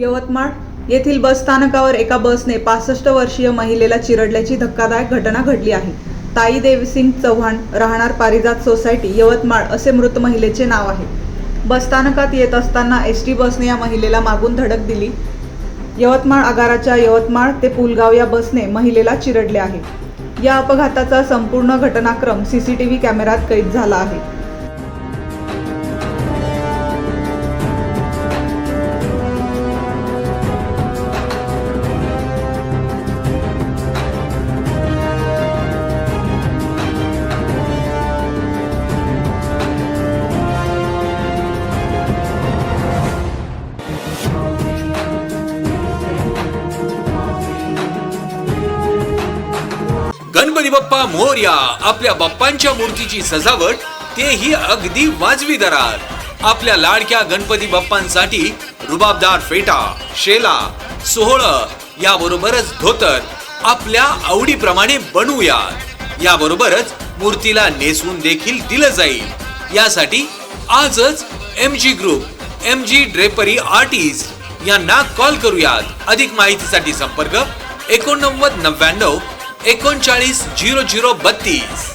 यवतमाळ येथील बसस्थानकावर एका बसने पासष्ट वर्षीय महिलेला चिरडल्याची धक्कादायक घटना घडली आहे. ताई देवसिंग चव्हाण राहणार पारिजात सोसायटी यवतमाळ असे मृत महिलेचे नाव आहे. बसस्थानकात येत असताना एस टी बसने या महिलेला मागून धडक दिली. यवतमाळ आगाराच्या यवतमाळ ते पुलगाव या बसने महिलेला चिरडले आहे. या अपघाताचा संपूर्ण घटनाक्रम सी सी टी व्ही कॅमेऱ्यात कैद झाला आहे. गणपती बाप्पा मोर्या आपल्या बाप्पांच्या मूर्तीची सजावट तेही अगदी वाजवी दरात. आपल्या लाडक्या गणपती बाप्पांसाठी रुबाबदार फेटा शेला सोहळ याबरोबरच धोतर आपल्या आवडीप्रमाणे बनवूयात. याबरोबरच मूर्तीला नेसवून देखील दिलं जाईल. यासाठी आजच M G group M G drapery artist यांना कॉल करूयात. अधिक माहितीसाठी संपर्क एकोणनव्वद नव्याण्णव एकोणचाळीस झिरो झिरो बत्तीस.